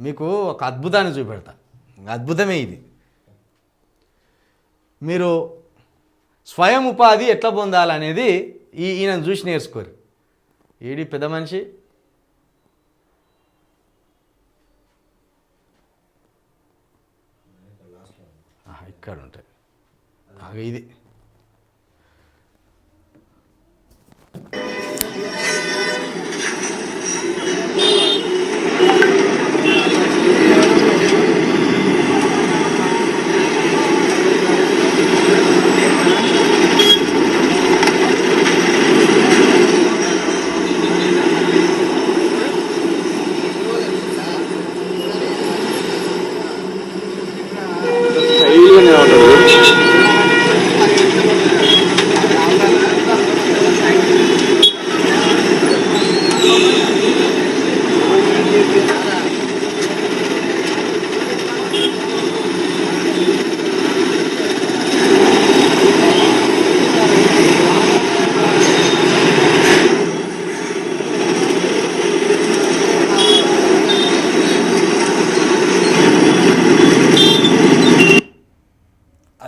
మీకు ఒక అద్భుతాన్ని చూపెడతా. అద్భుతమే ఇది. మీరు స్వయం ఉపాధి ఎట్లా పొందాలనేది ఈ ఈయన చూసి నేర్చుకోరు. ఏడి పెద్ద మనిషి. ఇక్కడ ఉంటాయి ఇది.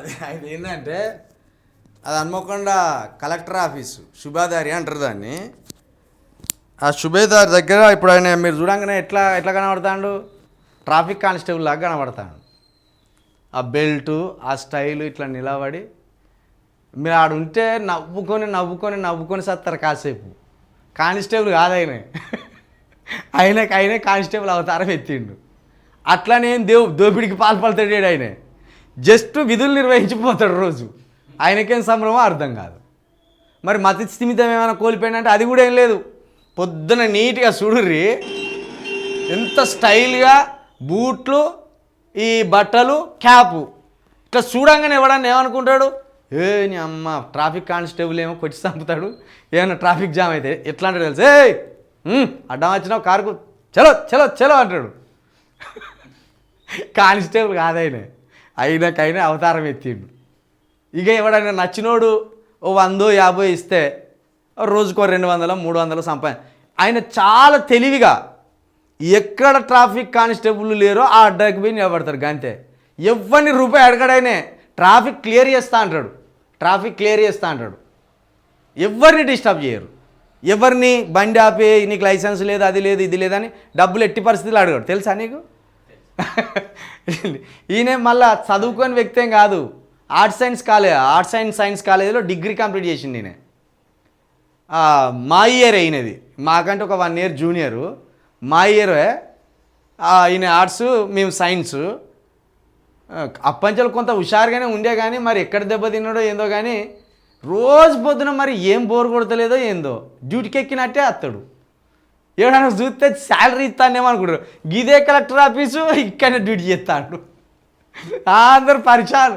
అది అది ఏంటంటే అది హన్మకొండ కలెక్టర్ ఆఫీసు శుభాదారి అంటారు దాన్ని. ఆ శుభేదారి దగ్గర ఇప్పుడు ఆయన మీరు చూడంగానే ఎట్లా ఎట్లా కనబడతాడు? ట్రాఫిక్ కానిస్టేబుల్ లాగా కనబడతాడు. ఆ బెల్టు ఆ స్టైలు ఇట్లా నిలబడి మీరు ఆడు ఉంటే నవ్వుకొని నవ్వుకొని నవ్వుకొని సత్తారు కాసేపు. కానిస్టేబుల్ కాదు ఆయన. ఆయనకి ఆయనే కానిస్టేబుల్ అవతారం ఎత్తిండు. అట్లనే దేవు దోపిడికి పాల్పడతాడు ఆయన. జస్ట్ విధులు నిర్వహించిపోతాడు రోజు. ఆయనకేం సంభ్రమో అర్థం కాదు. మరి మతి స్థిమితం ఏమైనా కోల్పోయిందంటే అది కూడా ఏం లేదు. పొద్దున నీట్గా చూడుర్రి ఎంత స్టైల్గా బూట్లు ఈ బట్టలు క్యాపు. ఇట్లా చూడంగానే ఎవడన్నా ఏమనుకుంటాడు? ఏ నీ అమ్మ ట్రాఫిక్ కానిస్టేబుల్ ఏమో కొట్టి చంపుతాడు. ఏమన్నా ట్రాఫిక్ జామ్ అయితే ఎట్లా అంటాడు తెలుసు ఏ అడ్డం వచ్చినావు కారుకు. చలో చలో చలో అంటాడు. కానిస్టేబుల్ కాదైనా. అయినాకైనా అవతారం ఎత్తిండు. ఇక ఎవడైనా నచ్చినోడు ఓ వందో యాభై ఇస్తే రోజుకో రెండు వందలు మూడు వందలు సంపా ఆయన చాలా తెలివిగా ఎక్కడ ట్రాఫిక్ కానిస్టేబుల్ లేరో ఆ అడ్డకి పోయి నిలబడతారు గంతే. ఎవరిని రూపాయి అడగడైనే ట్రాఫిక్ క్లియర్ చేస్తా అంటాడు. ట్రాఫిక్ క్లియర్ చేస్తా అంటాడు. ఎవరిని డిస్టర్బ్ చేయరు. ఎవరిని బండి ఆపి నీకు లైసెన్స్ లేదు అది లేదు ఇది లేదని డబ్బులు ఎట్టి పరిస్థితులు అడగాడు. తెలుసా నీకు? ఈయన మళ్ళా చదువుకొని వ్యక్తి ఏం కాదు. Arts science college arts and science కాలేజీలో డిగ్రీ కంప్లీట్ చేసింది ఈయన. మా ఇయర్ అయినది మాకంటే ఒక వన్ ఇయర్ జూనియరు మా ఇయరే ఈయన ఆర్ట్స్ మేము సైన్స్ అప్పంచలు కొంత హుషారుగానే ఉండే కానీ మరి ఎక్కడ దెబ్బ తిన్నాడో ఏందో కానీ రోజు పొద్దున మరి ఏం బోర్ కొడతలేదో ఏందో. డ్యూటీకి ఎక్కినట్టే అత్తడు. ఏడన్నా చూస్తే శాలరీ ఇస్తానేమో అనుకుంటారు. గిదే కలెక్టర్ ఆఫీసు ఇక్కడనే డ్యూటీ చేస్తాడు. అందరు పరిచయాలు.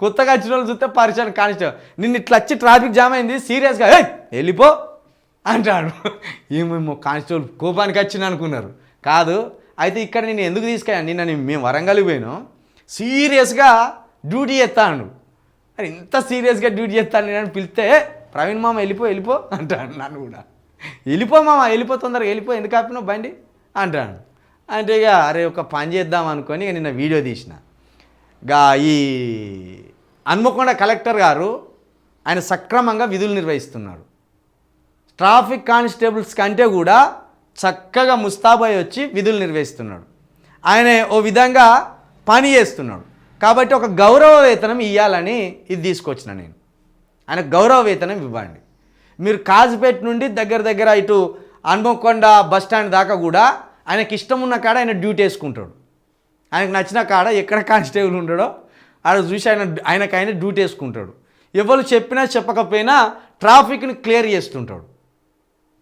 కొత్తగా వచ్చిన వాళ్ళు చూస్తే పరిచయం కానిస్టేబుల్. నిన్ను ఇట్లా వచ్చి ట్రాఫిక్ జామ్ అయింది సీరియస్గా "ఏయ్, వెళ్ళిపో అంటాడు. ఏమేమో కానిస్టేబుల్ కోపానికి వచ్చిన అనుకున్నారు. కాదు అయితే ఇక్కడ నేను ఎందుకు తీసుకెళ్ళాను? నిన్న నేను మేము వరంగల్ పోయాను. సీరియస్గా డ్యూటీ చేస్తాను అరే ఇంత సీరియస్గా డ్యూటీ చేస్తాను నేను పిలిస్తే ప్రవీణ్ మామ వెళ్ళిపో వెళ్ళిపో అంటాడు నన్ను కూడా. వెళ్ళిపో మామ వెళ్ళిపో తొందరగా వెళ్ళిపో ఎందుకు ఆపినావు బండి? అంటాడు. అంటే ఇక అరే ఒక పని చేద్దాం అనుకొని ఇక నిన్న వీడియో తీసిన. గా ఈ హన్మకొండ కలెక్టర్ గారు ఆయన సక్రమంగా విధులు నిర్వహిస్తున్నాడు. ట్రాఫిక్ కానిస్టేబుల్స్ కంటే కూడా చక్కగా ముస్తాబాయ్ వచ్చి విధులు నిర్వహిస్తున్నాడు. ఆయన ఓ విధంగా పని చేస్తున్నాడు. కాబట్టి ఒక గౌరవ వేతనం ఇవ్వాలని ఇది తీసుకొచ్చిన నేను. ఆయన గౌరవ వేతనం ఇవ్వండి. మీరు కాజుపేట నుండి దగ్గర దగ్గర ఇటు హన్మకొండ బస్ స్టాండ్ దాకా కూడా ఆయనకి ఇష్టం ఉన్న కాడ ఆయన డ్యూటీ వేసుకుంటాడు. ఆయనకు నచ్చిన కాడ ఎక్కడ కానిస్టేబుల్ ఉండడో ఆడ చూసి ఆయన ఆయనకు ఆయన డ్యూటీ వేసుకుంటాడు. ఎవరు చెప్పినా చెప్పకపోయినా ట్రాఫిక్ని క్లియర్ చేస్తుంటాడు.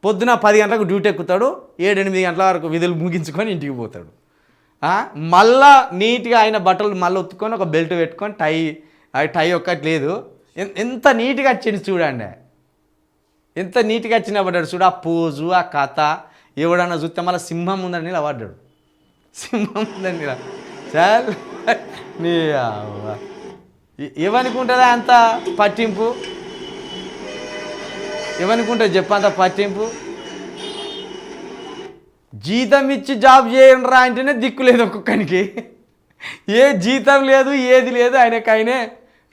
పొద్దున పది గంటలకు డ్యూటీ ఎక్కుతాడు ఏడెనిమిది గంటల వరకు విధులు ముగించుకొని ఇంటికి పోతాడు. మళ్ళా నీట్గా ఆయన బట్టలు మళ్ళీ ఉత్తుకొని ఒక బెల్ట్ పెట్టుకొని టై టై ఒక్కటి లేదు. ఎంత నీట్గా వచ్చింది చూడండి. ఎంత నీట్గా వచ్చినా పడ్డాడు చూడు ఆ పోజు ఆ కథ. ఎవడన్నా చూస్తే మళ్ళీ సింహం ఉందని నిలబడ్డాడు సింహం ఉందని నిల చాలు. నీ ఏమనుకుంటుందా అంత పట్టింపు? ఎవరికుంటుంది చెప్పంత పట్టింపు? జీతం ఇచ్చి జాబ్ చేయండి రా అంటేనే దిక్కు లేదు ఒక్కొక్కనికి. ఏ జీతం లేదు ఏది లేదు ఆయనకు ఆయనే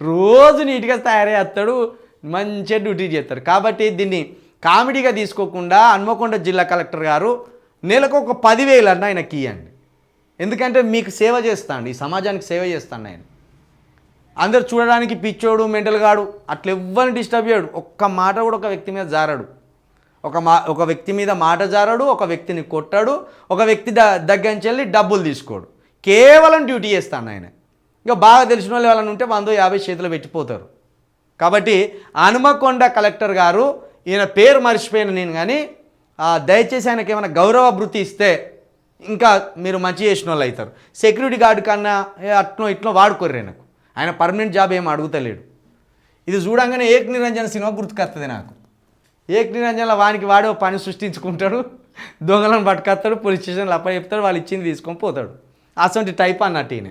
రోజు నీట్గా తయారయ్యేస్తాడు మంచిగా డ్యూటీ చేస్తారు. కాబట్టి దీన్ని కామెడీగా తీసుకోకుండా హన్మకొండ జిల్లా కలెక్టర్ గారు నెలకు ఒక పదివేలు అన్న ఆయనకి ఇవ్వండి ఎందుకంటే మీకు సేవ చేస్తాను ఈ సమాజానికి సేవ చేస్తాను ఆయన. అందరు చూడడానికి పిచ్చోడు మెంటల్ గాడు అట్లా ఎవ్వరిని డిస్టర్బ్ చేయడు. ఒక్క మాట కూడా ఒక వ్యక్తి మీద జారడు. ఒక మా ఒక వ్యక్తి మీద మాట జారడు ఒక వ్యక్తిని కొట్టాడు ఒక వ్యక్తి ద దగ్గర నుంచి వెళ్ళి డబ్బులు తీసుకోడు. కేవలం డ్యూటీ చేస్తాను ఆయన. ఇక బాగా తెలిసిన వాళ్ళు ఎవరైనా ఉంటే వందో యాభై చేతులు పెట్టిపోతారు. కాబట్టి హనుమకొండ కలెక్టర్ గారు ఈయన పేరు మర్చిపోయిన నేను కానీ ఆ, దయచేసి ఆయనకి ఏమైనా గౌరవ భృతి ఇస్తే ఇంకా మీరు మంచి చేసిన వాళ్ళు అవుతారు. సెక్యూరిటీ గార్డు కన్నా అట్నో ఇట్నో వాడుకోర్రు ఆయనకు ఆయన పర్మనెంట్ జాబ్ ఏం అడుగుతలేడు. ఇది చూడంగానే ఏక్ నిరంజన సినిమా గుర్తుకొస్తుంది నాకు. ఏక్ నిరంజన్లో వానికి వాడే పని సృష్టించుకుంటాడు దొంగలను పట్టుకొస్తాడు పోలీస్ స్టేషన్లో అప్ప చెప్తాడు వాళ్ళు ఇచ్చింది తీసుకొని పోతాడు. అసలు టైప్ అన్నట్టు ఈయన.